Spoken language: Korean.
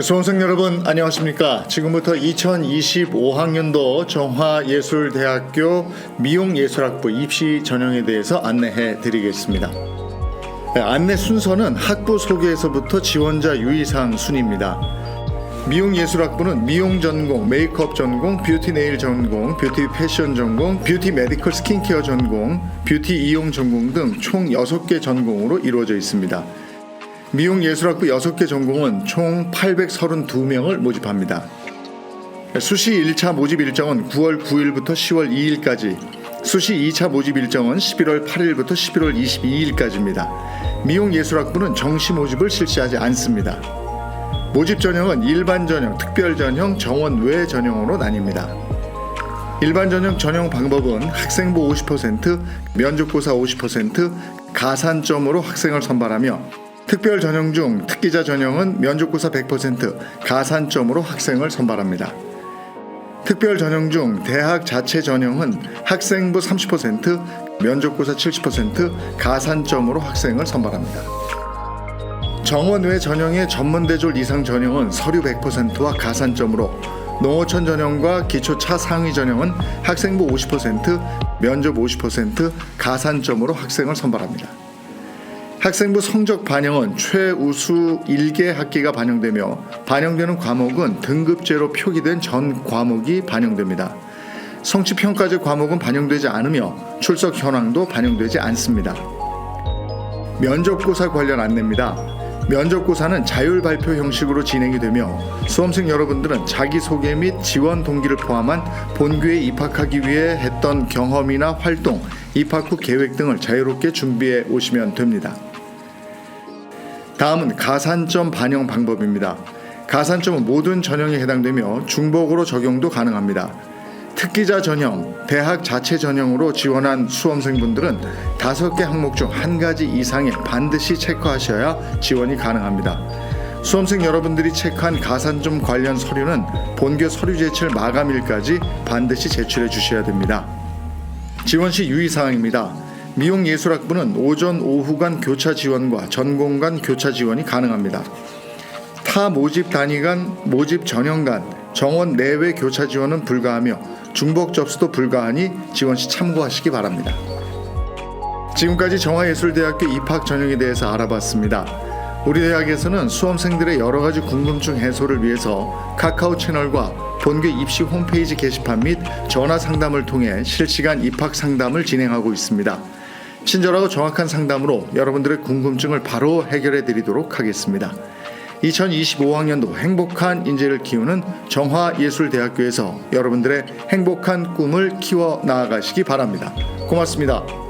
수험생 여러분 안녕하십니까? 지금부터 2025학년도 정화예술대학교 미용예술학부 입시 전형에 대해서 안내해 드리겠습니다. 네, 안내 순서는 학부 소개에서부터 지원자 유의사항 순입니다. 미용예술학부는 미용 전공, 메이크업 전공, 뷰티 네일 전공, 뷰티 패션 전공, 뷰티 메디컬 스킨케어 전공, 뷰티 이용 전공 등 총 6개 전공으로 이루어져 있습니다. 미용 예술학부 6개 전공은 총 832명을 모집합니다. 수시 1차 모집 일정은 9월 9일부터 10월 2일까지, 수시 2차 모집 일정은 11월 8일부터 11월 22일까지입니다. 미용예술학부는 정시 모집을 실시하지 않습니다. 모집 전형은 일반 전형, 특별 전형, 정원 외 전형으로 나뉩니다. 일반 전형 전형 방법은 학생부 50%, 면접고사 50%, 가산점으로 학생을 선발하며 특별 전형 중 특기자 전형은 면접고사 100%, 가산점으로 학생을 선발합니다. 특별 전형 중 대학 자체 전형은 학생부 30%, 면접고사 70%, 가산점으로 학생을 선발합니다. 정원 외 전형의 전문대졸 이상 전형은 서류 100%와 가산점으로 농어촌 전형과 기초차 상위 전형은 학생부 50%, 면접 50%, 가산점으로 학생을 선발합니다. 학생부 성적 반영은 최우수 1개 학기가 반영되며 반영되는 과목은 등급제로 표기된 전 과목이 반영됩니다. 성취 평가제 과목은 반영되지 않으며 출석 현황도 반영되지 않습니다. 면접고사 관련 안내입니다. 면접고사는 자율 발표 형식으로 진행이 되며 수험생 여러분들은 자기소개 및 지원 동기를 포함한 본교에 입학하기 위해 했던 경험이나 활동, 입학 후 계획 등을 자유롭게 준비해 오시면 됩니다. 다음은 가산점 반영 방법입니다. 가산점은 모든 전형에 해당되며 중복으로 적용도 가능합니다. 특기자 전형, 대학 자체 전형으로 지원한 수험생분들은 다섯 개 항목 중 한 가지 이상에 반드시 체크하셔야 지원이 가능합니다. 수험생 여러분들이 체크한 가산점 관련 서류는 본교 서류 제출 마감일까지 반드시 제출해 주셔야 됩니다. 지원 시 유의사항입니다. 미용예술학부는 오전 오후간 교차 지원과 전공 간 교차 지원이 가능합니다. 타 모집 단위 간 모집 전형 간 정원 내외 교차 지원은 불가하며 중복 접수도 불가하니 지원 시 참고하시기 바랍니다. 지금까지 정화예술대학교 입학 전형에 대해서 알아봤습니다. 우리 대학에서는 수험생들의 여러 가지 궁금증 해소를 위해서 카카오 채널과 본교 입시 홈페이지 게시판 및 전화 상담을 통해 실시간 입학 상담을 진행하고 있습니다. 친절하고 정확한 상담으로 여러분들의 궁금증을 바로 해결해 드리도록 하겠습니다. 2025학년도 행복한 인재를 키우는 정화예술대학교에서 여러분들의 행복한 꿈을 키워 나아가시기 바랍니다. 고맙습니다.